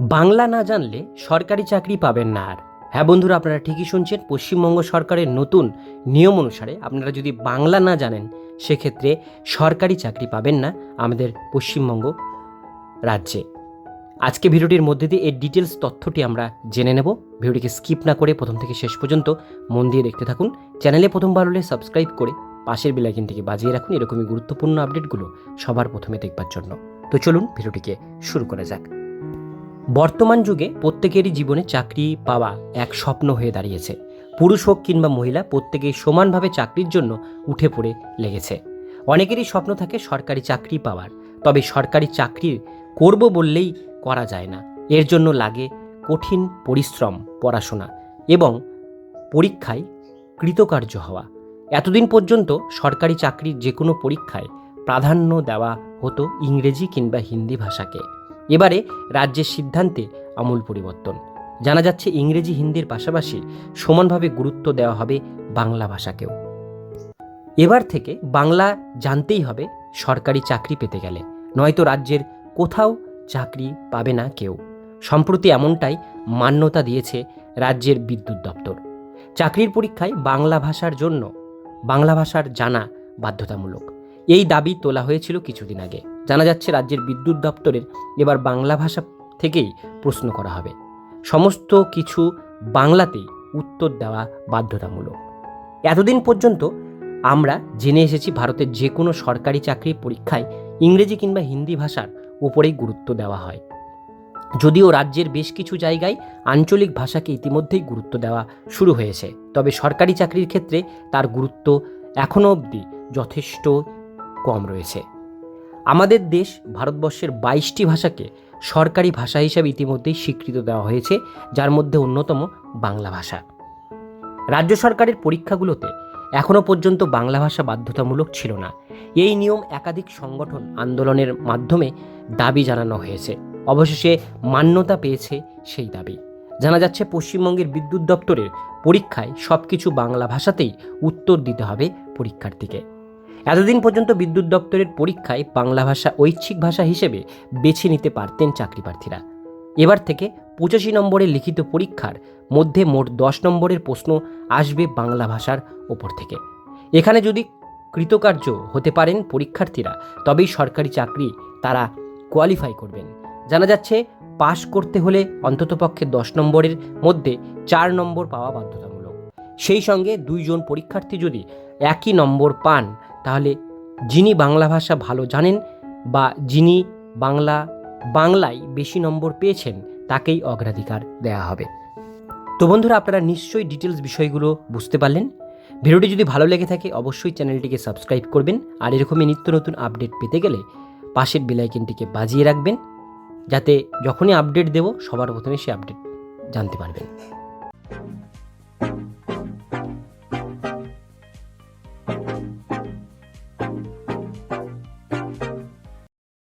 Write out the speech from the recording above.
বাংলা না জানলে সরকারি চাকরি পাবেন না আর। হ্যাঁ বন্ধুরা, আপনারা ঠিকই শুনছেন, পশ্চিমবঙ্গ সরকারের নতুন নিয়ম অনুসারে আপনারা যদি বাংলা না জানেন, সেক্ষেত্রে সরকারি চাকরি পাবেন না আমাদের পশ্চিমবঙ্গ রাজ্যে। আজকে ভিডিওটির মধ্যে দিয়ে এর ডিটেলস তথ্যটি আমরা জেনে নেব। ভিডিওটিকে স্কিপ না করে প্রথম থেকে শেষ পর্যন্ত মন দিয়ে দেখতে থাকুন। চ্যানেলে প্রথমবার হলে সাবস্ক্রাইব করে পাশের বেলাইকিনটিকে বাজিয়ে রাখুন। এরকমই গুরুত্বপূর্ণ আপডেটগুলো সবার প্রথমে দেখবার জন্য। তো চলুন ভিডিওটিকে শুরু করা যাক। বর্তমান যুগে প্রত্যেকেরই জীবনে চাকরি পাওয়া এক স্বপ্ন হয়ে দাঁড়িয়েছে। পুরুষ হোক কিংবা মহিলা, প্রত্যেকেই সমানভাবে চাকরির জন্য উঠে পড়ে লেগেছে। অনেকেরই স্বপ্ন থাকে সরকারি চাকরি পাওয়ার, তবে সরকারি চাকরি করব বললেই করা যায় না। এর জন্য লাগে কঠিন পরিশ্রম, পড়াশোনা এবং পরীক্ষায় কৃতকার্য হওয়া। এতদিন পর্যন্ত সরকারি চাকরির যে কোনো পরীক্ষায় প্রাধান্য দেওয়া হতো ইংরেজি কিংবা হিন্দি ভাষাকে। এবারে রাজ্যের সিদ্ধান্তে আমূল পরিবর্তন। জানা যাচ্ছে ইংরেজি হিন্দির পাশাপাশি সমানভাবে গুরুত্ব দেওয়া হবে বাংলা ভাষাকেও। এবার থেকে বাংলা জানতেই হবে সরকারি চাকরি পেতে গেলে, নয়তো রাজ্যের কোথাও চাকরি পাবে না কেউ। সম্প্রতি এমনটাই মান্যতা দিয়েছে রাজ্যের বিদ্যুৎ দপ্তর। চাকরির পরীক্ষায় বাংলা ভাষার জন্য বাংলা ভাষার জানা বাধ্যতামূলক। এই দাবি তোলা হয়েছিল কিছুদিন আগে। জানা যাচ্ছে, রাজ্যের বিদ্যুৎ দপ্তরের এবার বাংলা ভাষা থেকেই প্রশ্ন করা হবে। সমস্ত কিছু বাংলাতেই উত্তর দেওয়া বাধ্যতামূলক। এতদিন পর্যন্ত আমরা জেনে এসেছি, ভারতের যে কোনো সরকারি চাকরির পরীক্ষায় ইংরেজি কিংবা হিন্দি ভাষার উপরেই গুরুত্ব দেওয়া হয়। যদিও রাজ্যের বেশ কিছু জায়গায় আঞ্চলিক ভাষাকে ইতিমধ্যেই গুরুত্ব দেওয়া শুরু হয়েছে, তবে সরকারি চাকরির ক্ষেত্রে তার গুরুত্ব এখনও অবধি যথেষ্ট কম রয়েছে। আমাদের দেশ ভারতবর্ষের বাইশটি ভাষাকে সরকারি ভাষা হিসাবে ইতিমধ্যেই স্বীকৃত দেওয়া হয়েছে, যার মধ্যে অন্যতম বাংলা ভাষা। রাজ্য সরকারের পরীক্ষাগুলোতে এখনও পর্যন্ত বাংলা ভাষা বাধ্যতামূলক ছিল না। এই নিয়ম একাধিক সংগঠন আন্দোলনের মাধ্যমে দাবি জানানো হয়েছে। অবশেষে মান্যতা পেয়েছে সেই দাবি। জানা যাচ্ছে, পশ্চিমবঙ্গের বিদ্যুৎ দপ্তরের পরীক্ষায় সব কিছু বাংলা ভাষাতেই উত্তর দিতে হবে পরীক্ষার্থীকে। এতদিন পর্যন্ত বিদ্যুৎ দপ্তরের পরীক্ষায় বাংলা ভাষা ঐচ্ছিক ভাষা হিসেবে বেছে নিতে পারতেন চাকরি প্রার্থীরা এবার থেকে পঁচাশি নম্বরের লিখিত পরীক্ষার মধ্যে মোট দশ নম্বরের প্রশ্ন আসবে বাংলা ভাষার ওপর থেকে। এখানে যদি কৃতকার্য হতে পারেন পরীক্ষার্থীরা, তবেই সরকারি চাকরি তারা কোয়ালিফাই করবেন। জানা যাচ্ছে, পাশ করতে হলে অন্ততপক্ষে দশ নম্বরের মধ্যে চার নম্বর পাওয়া বাধ্যতামূলক। সেই সঙ্গে দুইজন পরীক্ষার্থী যদি একই নম্বর পান তাহলে যিনি বাংলা ভাষা ভালো জানেন বা যিনি বাংলা, বাংলায় বেশি নম্বর পেয়েছেন, তাকেই অগ্রাধিকার দেওয়া হবে। তো বন্ধুরা, আপনারা নিশ্চয়ই ডিটেলস বিষয়গুলো বুঝতে পারলেন। ভিডিওটি যদি ভালো লেগে থাকে, অবশ্যই চ্যানেলটিকে সাবস্ক্রাইব করবেন আর এরকমই নিত্য নতুন আপডেট পেতে গেলে পাশের বেলাইকেনটিকে বাজিয়ে রাখবেন, যাতে যখনই আপডেট দেব, সবার প্রথমে সে আপডেট জানতে পারবেন।